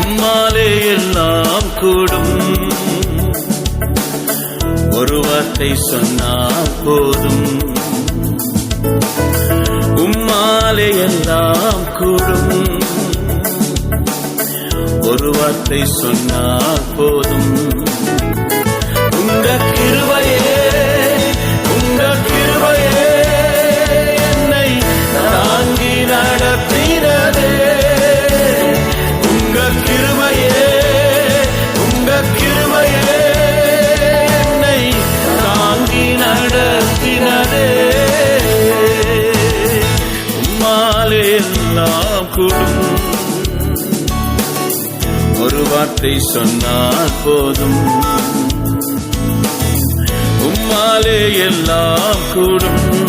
உம்மாலே எல்லாம் கூடும். ஒரு வார்த்தை சொன்னா போதும். உம்மாலே எல்லாம் கூடும். ஒரு வார்த்தை சொன்னா போதும். எல்லாம் கூடும். ஒரு வார்த்தை சொன்னால் போதும். உம்மாலே எல்லாம் கூடும்.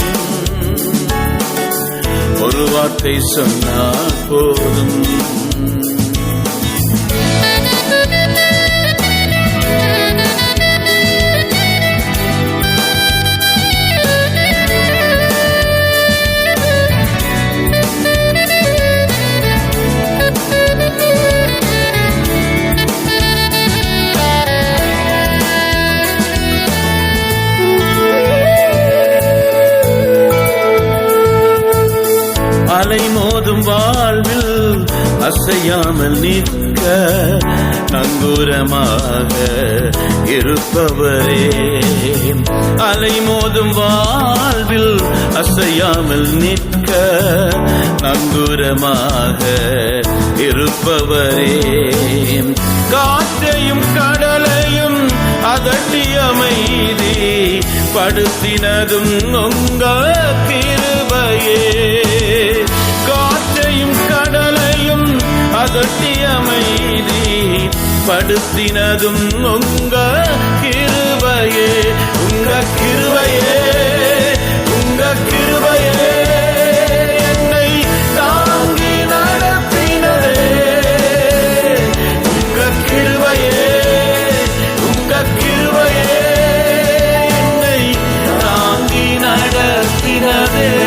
ஒரு வார்த்தை சொன்னால் போதும். அலை வாழ்வில் அசையாமல் நிற்க நங்கூரமாக இருப்பவரே. அலைமோதும் வாழ்வில் அசையாமல் நிற்க நங்கூரமாக இருப்பவரே. காற்றையும் கடலையும் அதட்டியமைதி படுத்தினதும் உங்கள் அகட்டி அமைதி படுத்தினதும் உங்க கிருபையே உங்க கிருபையே உங்க கிருபையே. என்னை தாங்கி நடத்தினதே உங்க கிருபையே உங்க கிருபையே. என்னை தாங்கி நடத்தினதே.